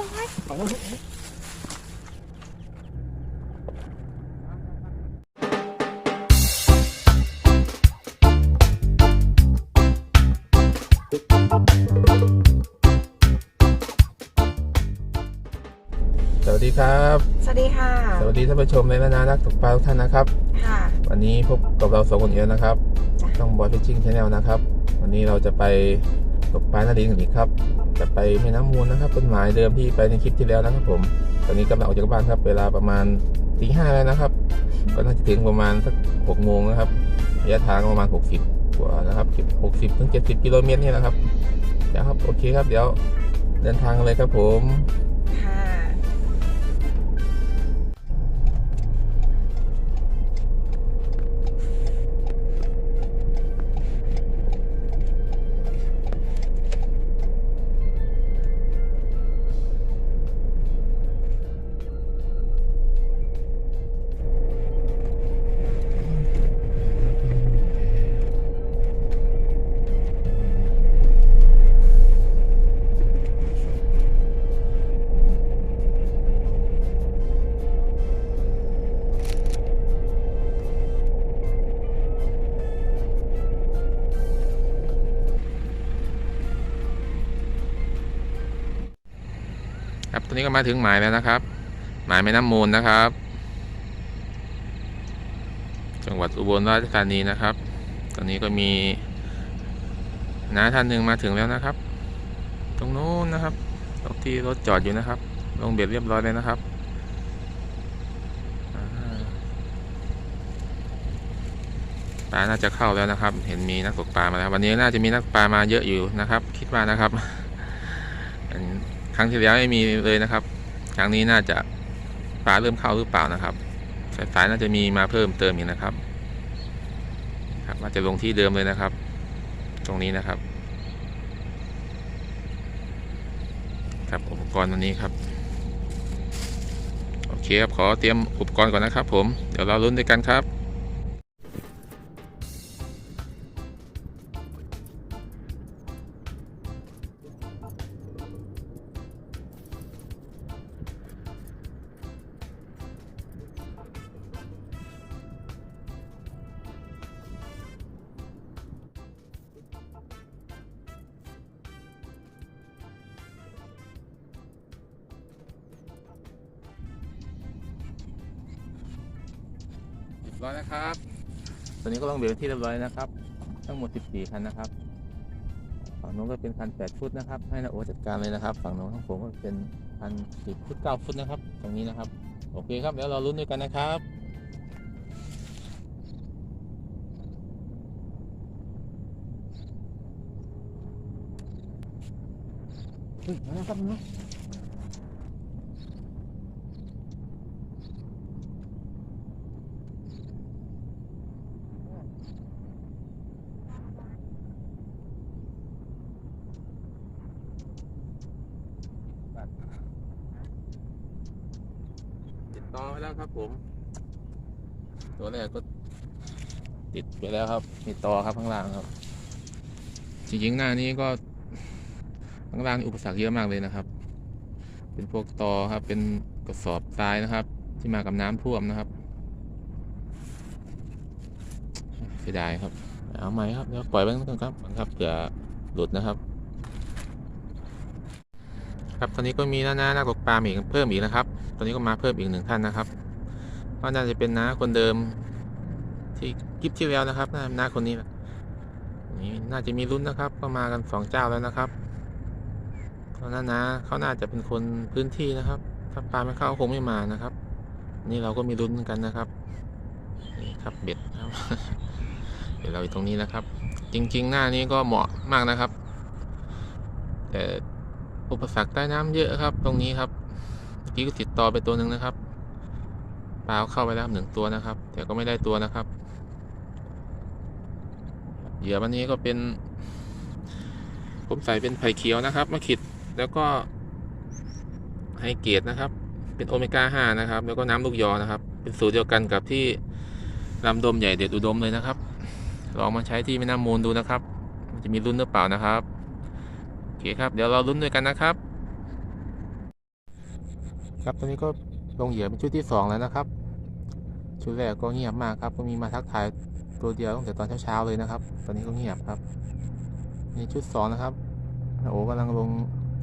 บอยสวัสดีครับ สวัสดีค่ะ สวัสดีท่านผู้ชมในนานานักตกปลาทุกท่านนะครับ ค่ะ วันนี้พบกับเราสองคนอีกแล้วนะครับ จ้ะ ต้องบอยฟิชชิ่งชาแนลนะครับ วันนี้เราจะไป ตกปลานาดีกันอีกครับจะไปแม่น้ำมูลนะครับเป็นหมายเดิมที่ไปในคลิปที่แล้วนะครับผมตอนนี้กำลังออกจากบ้านครับ เวลาประมาณตีห้าแล้วนะครับ ก็น่าจะถึงประมาณสักหกโมงนะครับระยะทางประมาณ 60กว่านะครับหกสิบถึงเจ็ดสิบกิโลเมตรนี่นะครับเดี๋ยวครับโอเคครับเดี๋ยวเดินทางเลยครับผม ตอนนี้ก็มาถึงหมายแล้วนะครับ หมายแม่น้ำมูลนะครับ จังหวัดอุบลราชธานีนะครับ ตอนนี้ก็มีน้าท่านหนึ่งมาถึงแล้วนะครับ ตรงนู้นนะครับรงที่รถจอดอยู่นะครับ ลงเบ็ดเรียบร้อยเลยนะครับปลาน่าจะเข้าแล้วนะครับ เห็นมีนักตกปลามาแล้ววันนี้น่าจะมีนักปลามาเยอะอยู่นะครับ คิดว่านะครับ รั้งที่แล้วไม่มีเลยนะครับ ครั้งนี้น่าจะปลาเริ่มเข้าหรือเปล่านะครับ สายๆน่าจะมีมาเพิ่มเติมอีกนะครับ ครับว่าจะลงที่เดิมเลยนะครับ ตรงนี้นะครับ ครับอุปกรณ์วันนี้ครับโอเคครับขอเตรียมอุปกรณ์ก่อนนะครับ ผมเดี๋ยวเราลุ้นด้วยกันครับ รียบร้อยนะครับ ตอนนี้ก็ลงเบียร์ที่เรียบร้อยนะครับ ทั้งหมด 14 คันนะครับ ฝั่งโน้นก็เป็นคัน8ฟุตนะครับ ให้นาโอจัดการเลยนะครับ ฝั่งโน้นของผมก็เป็นคัน 10ฟุต9ฟุตนะครับ ตรงนี้นะครับ โอเคครับ เดี๋ยวเราลุ้นด้วยกันนะครับเฮ้ยมาแล้วครับนะ ติดต่อไป แล้วครับผม ตัวแรกก็ติดไปแล้วครับ มีต่อครับข้างล่างครับ จริงๆหน้านี้ก็ข้างล่างนี่อุปสรรคเยอะมากเลยนะครับ เป็นพวกตอครับ เป็นกระสอบทรายนะครับ ที่มากับน้ำท่วมนะครับเสียดายครับ เอาไหมครับเดี๋ยวปล่อยไว้ก่อนครับครับเผื่อหลุดนะครับ ครับตอนนี้ก็มีน้าๆนักตกปลาอีกเพิ่มอีกนะครับ ตอนนี้ก็มาเพิ่มอีกหนึ่งท่านนะครับ ก็น่าจะเป็นน้าคนเดิมที่คลิปที่แล้วนะครับน้านคนนี้แหละนี่น่าจะมีรุ่นนะครับ ก็มากันสองเจ้าแล้วนะครับเพราะนั้นนะเขาน่าจะเป็นคนพื้นที่นะครับ ถ้าปลาไม่เข้าคงไม่มานะครับ นี่เราก็มีรุ่นเหมือนกันนะครับนี่ครับเบ็ดครับเดี๋ยวเราอยู่ตรงนี้นะครับ จริง ๆ หน้านี้ก็เหมาะมากนะครับแต่ อุปสรรคใต้น้ำเยอะครับ ตรงนี้ครับเมื่อกี้ก็ติดต่อไปตัวหนึ่งนะครับปลาเข้าไปแล้วหนึ่งตัวนะครับ แต่ก็ไม่ได้ตัวนะครับเหยื่อวันนี้ก็เป็น ผมใส่เป็นไผ่เขียวนะครับมาขิดแล้วก็ไฮเกรดนะครับ เป็นโอเมก้าห้านะครับ แล้วก็น้ำลูกยอนะครับ เป็นสูตรเดียวกันกับที่ลำดมใหญ่เด็ดอุดมเลยนะครับ ลองมาใช้ที่แม่น้ำมูลดูนะครับมันจะมีรุ่นหรือเปล่านะครับ เคครับเดี๋ยวเราลุ้นด้วยกันนะครับ ครับตอนนี้ก็ลงเหยื่อเป็นชุดที่สองแล้วนะครับ ชุดแรกก็เงียบมากครับก็มีมาทักทายตัวเดียวตั้งแต่ตอนเช้าๆเลยนะครับ ตอนนี้ก็เงียบครับนี่ชุดสองนะครับโอ้กำลังลง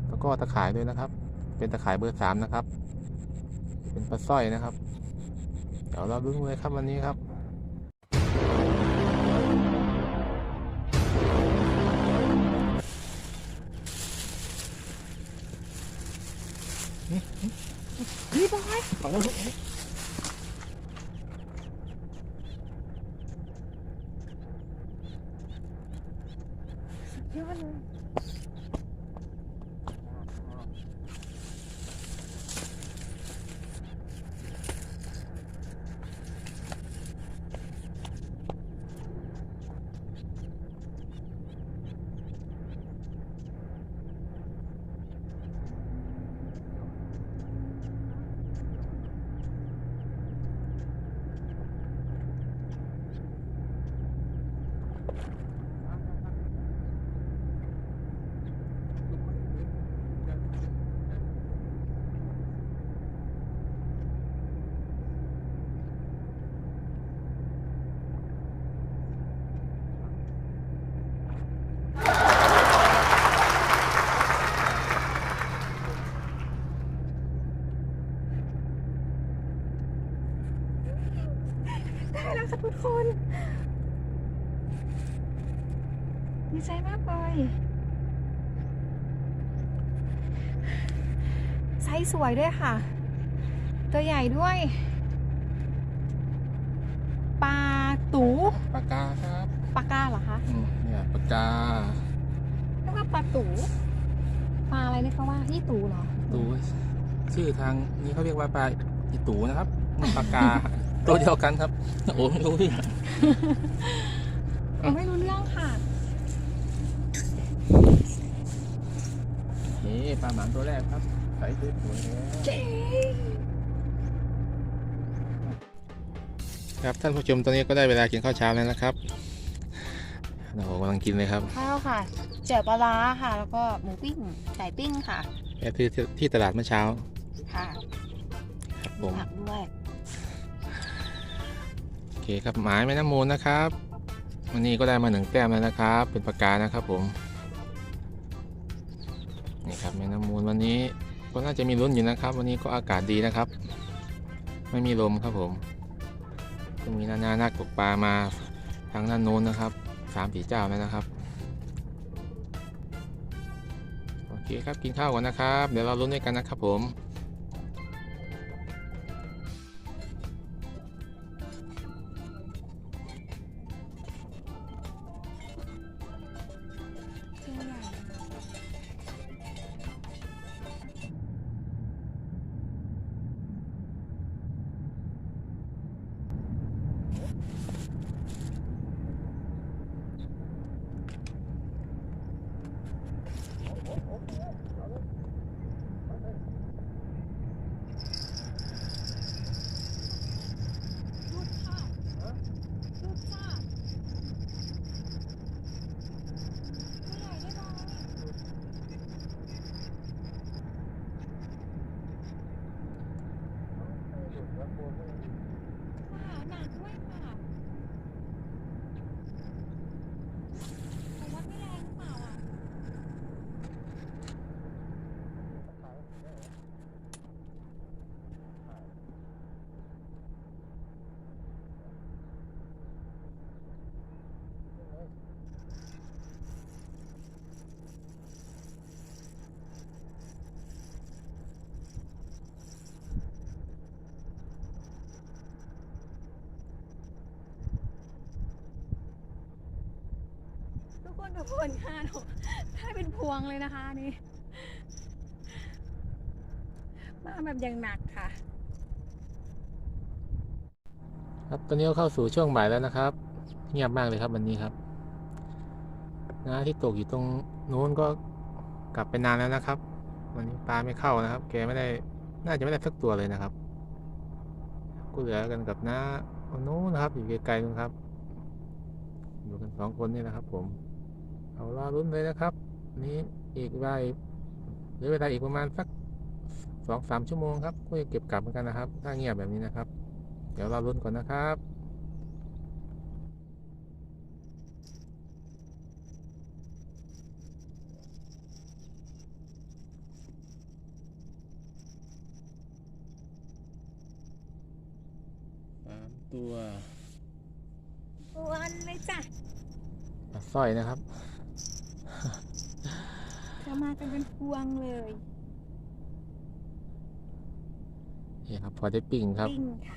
แล้วก็ตะข่ายด้วยนะครับ เป็นตะข่ายเบอร์สามนะครับ เป็นปลาสร้อยนะครับ เดี๋ยวเราลุ้นเลยครับวันนี้ครับ นี่บอยฝั่งนู้นลูก สุดยอดเลย ได้แล้วค่ะทุกคน ดีใจมากเลยไซส์สวยด้วยค่ะ ตัวใหญ่ด้วย ปลาตูปากกาครับปลากาเหรอคะอืมเนี่ยปากกาเรียกว่าปลาตูปลาอะไรนี่เขาว่ายี่ตูเหรอตูชื่อทางนี้เขาเรียกว่าปลาอีตูนะครับนี่ปากกา ตัวเดียวกันครับ โอ้ไม่รู้พี่เราไม่รู้เรื่องค่ะ นี่ปลาหมานตัวแรกครับใส่สวยๆเลยเจ๋งครับท่านผู้ชมตอนนี้ก็ได้เวลากินข้าวเช้าแล้วนะครับโอ้โหกำลังกินเลยครับ ข้าวค่ะเจียวปลาร้าค่ะ แล้วก็หมูปิ้งไก่ปิ้งค่ะแอบที่ที่ตลาดเมื่อเช้าค่ะครับผมผักด้วยโอเคครับหมายแม่น้ำมูลนะครับ วันนี้ก็ได้มาหนึ่งแต้มแล้วนะครับ เป็นปากกานะครับผม นี่ครับแม่น้ำมูลวันนี้ก็น่าจะมีลุ้นอยู่นะครับ วันนี้ก็อากาศดีนะครับ ไม่มีลมครับผมก็มีนานานักตกปลามาทางด้านโน้นนะครับสามสี่เจ้าแล้วนะครับโอเคครับกินข้าวก่อนนะครับ เดี๋ยวเราลุ้นด้วยกันนะครับผม Okay. คนทุกคนค่ะหนูได้เป็นพวงเลยนะคะนี่ มาแบบอย่างหนักค่ะ ครับตอนนี้เข้าสู่ช่วงบ่ายแล้วนะครับ เงียบมากเลยครับวันนี้ครับ นะที่ตกอยู่ตรงนู้นก็กลับไปนานแล้วนะครับ วันนี้ปลาไม่เข้านะครับ แกไม่ได้น่าจะไม่ได้สักตัวเลยนะครับก็เหลือกันกับน้าคนนู้นนะครับ อยู่ไกลๆนู้นครับอยู่กันสองคนนี่นะครับผม เอารอรุ้นเลยนะครับวันนี้อีกเวลาอีกเหลือเวลาอีกประมาณสักสองสามชั่วโมงครับก็จะเก็บกลับเหมือนกันนะครับ ถ้าเงียบแบบนี้นะครับ เดี๋ยวเราลุ้นก่อนนะครับสามตัววันเลยจ้ะปลาสร้อยนะครับ จะมากันเป็นพวงเลยนี่ครับ พอได้ปิ่งครับ ปิ้งค่ะ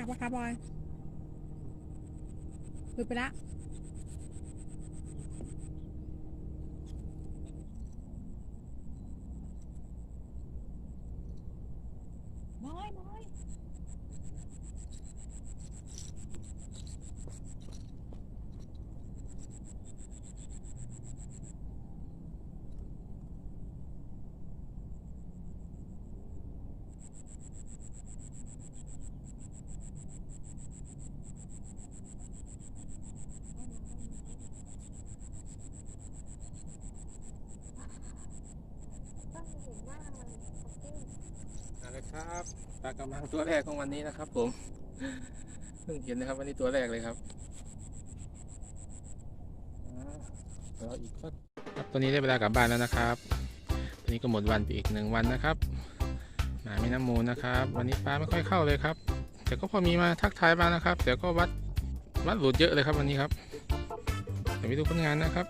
หนักปะคะบอยหลุดไปละบอยบอยต้องเห็นหน้ามัน เอาละ ครับปลากระมังตัวแรกของวันนี้นะครับ ผมเพิ่งเห็นนะครับ วันนี้ตัวแรกเลยครับอ่าแล้วอีกกครับตอนนี้ได้เวลากลับบ้านแล้วนะครับตอนนี้ก็หมดวันไปอีกหนึ่งวันนะครับหมาแม่น้ำมูลนะครับ วันนี้ปลาไม่ค่อยเข้าเลยครับ แต่ก็พอมีมาทักทายบ้างนะครับ แต่ก็วัดวัดหลุดเยอะเลยครับวันนี้ครับเดี๋ยวไปดูผลงานนะครับ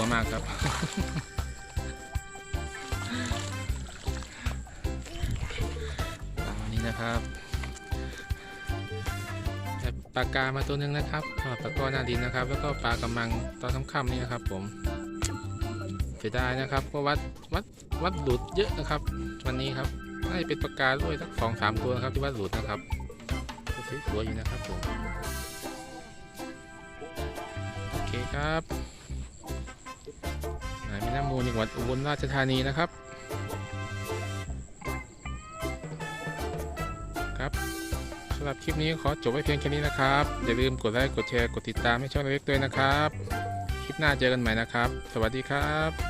ลัวมากครับ ตามนี้นะครับปลากามาตัวหนึ่งนะครับปลากอหน้าดินนะครับ แล้วก็ปลากระมังตอนค่ำๆนี่นะครับ ผมเสียดายนะครับเพราะวัดวัดวัดหลุดเยอะนะครับ วันนี้ครับน่าจะเป็นปลากาด้วยสักสองสามตัวนะครับที่วัดหลุดนะครับสวยๆอยู่นะครับผมโอเคครับ น้ำมูลจังหวัดอุบลราชธานีนะครับ ครับสำหรับคลิปนี้ขอจบไว้เพียงแค่นี้นะครับ อย่าลืมกดไลค์กดแชร์กดติดตามให้ช่องเล็กด้วยนะครับ คลิปหน้าเจอกันใหม่นะครับ สวัสดีครับ